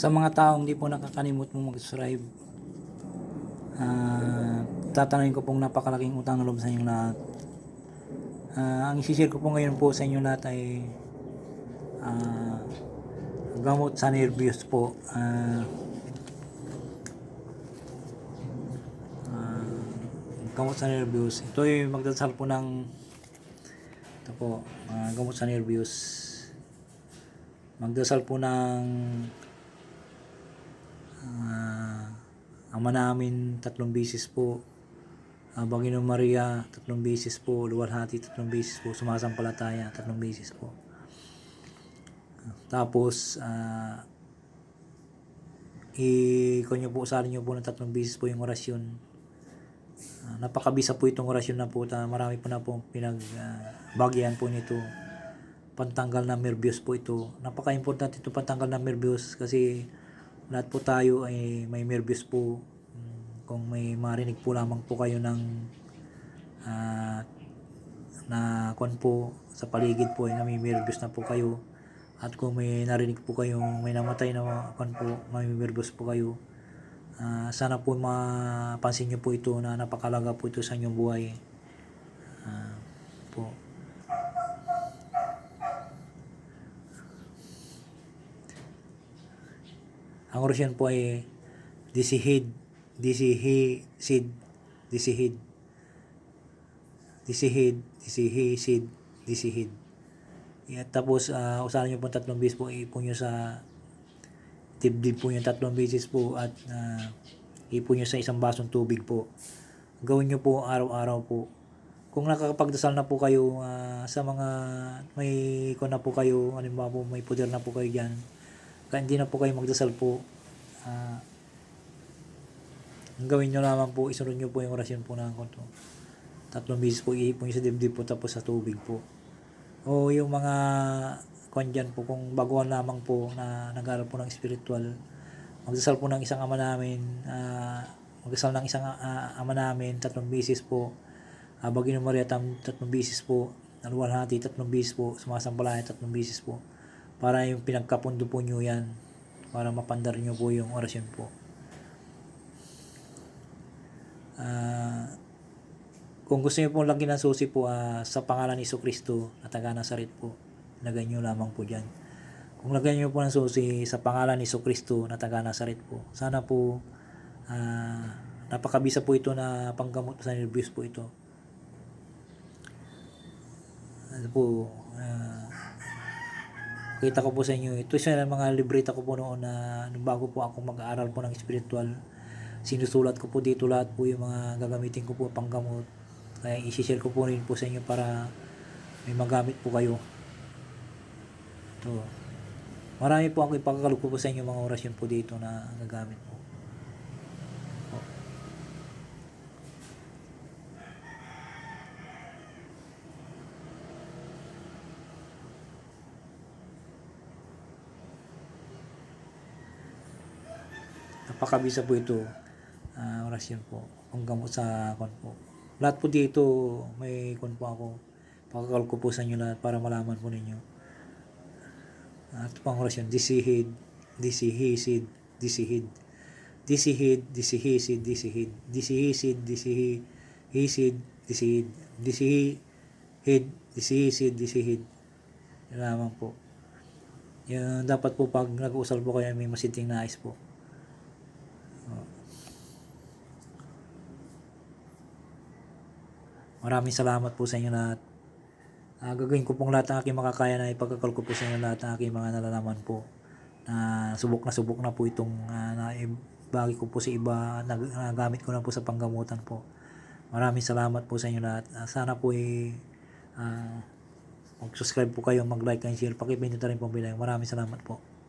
Sa mga taong hindi po nakakalimot mo mag-subscribe, ah tatanungin ko pong napakalaking utang na loob sa inyong lahat. Ah, ang isishare ko po ngayon po sa inyo lahat ay ah, gamot sa nervyos po. Ah, ah, gamot sa nervyos. Ito ay magdasal po ng ito po, ah, gamot sa nervyos. Magdasal po ng ah, Ama namin tatlong bisis po. Uh, Panginoon Maria tatlong bisis po. Luwalhati tatlong bisis po. Sumasampalataya tatlong bisis po. Tapos, ah i-konyo po, usarin nyo po ng tatlong bisis po yung orasyon. Ah, napakabisa po itong orasyon na po. Ta, marami po na po pinagbagyan po nito. Pantanggal ng nervyos po ito. Napaka-importante ito pantanggal ng nervyos kasi lahat po tayo ay may nervyos po. Kung may marinig po lamang po kayo ng ah, na kon po sa paligid po ay nervyos na po kayo. At kung may narinig po kayo, may namatay na kon po, nervyos po kayo. Ah, sana po mapansin niyo po ito na napakalaga po ito sa inyong buhay. Ah, po. Ang orasyon po ay disihid, disihisid, disihid, disihid, disihisid, disihid. At tapos, uh, usahan nyo po tatlong beses po, ipon nyo sa dibdib po yung tatlong beses po at uh, ipon nyo sa isang basong tubig po. Gawin nyo po araw-araw po. Kung nakakapagdasal na po kayo ah, sa mga may ko na po kayo, ano ba po, may puder na po kayo dyan, kaya hindi na po kayo magdasal po. Ah, ang gawin nyo lamang po, isunod nyo po yung orasyon po ng konto. Tatlong beses po, iipon sa dibdib po, tapos sa tubig po. O yung mga kwan dyan po, kung baguhan lamang po na nag-aaral po ng spiritual, magdasal po ng isang ama namin, ah, magdasal ng isang ah, ama namin, tatlong beses po, uh, Bagino Maria, tam, tatlong beses po, Alwalhati, tatlong beses po, sumasampalaya, tatlong beses po, para yung pinagkapundo po nyo yan, para mapandar nyo po yung orasyon po. Ah, kung gusto niyo pong lagyan ng susi po ah, sa pangalan ni Iso Kristo na taga Nazaret po, lagyan niyo lamang po dyan. Kung lagyan niyo po ng susi sa pangalan ni Iso Kristo na taga Nazaret po, sana po ah, napakabisa po ito na panggamot sa nervyos po ito. Ano po, ah, kita ko po sa inyo, ito isa ng mga libreta ko po noon na nung bago po ako mag-aaral po ng spiritual. Sinusulat ko po dito lahat po yung mga gagamitin ko po panggamot. Kaya isi-share ko po rin po sa inyo para may magamit po kayo. Ito. Marami po ako ipagkakalog po, po sa inyo mga orasyon po dito na gagamit po. Napakabisa po ito. Ah, orasyon po. Kung gamot sa kon po. Lahat po dito may kon po ako. Pakakal ko po sa inyo lahat para malaman po ninyo. At pang orasyon, disihid, disihisid, disihid. Disihid, disihisid, disihid. Disihisid, disihisid, disihid. Disihid, disihisid, disihid. Yan lamang po. Yan, dapat po pag nag-uusal po kayo may masiting nais po. Maraming salamat po sa inyo lahat. Ah, gagawin ko pong lahat ng aking makakaya na ipagkakal ko po sa inyo lahat ng aking mga nalalaman po. Na subok na subok na po itong ah, na ko po sa iba, nag, nagamit ko na po sa panggamutan po. Maraming salamat po sa inyo lahat. Ah, sana po ay ah, mag-subscribe po kayo, mag-like and share. Pakipindot na rin po ang bilang. Maraming salamat po.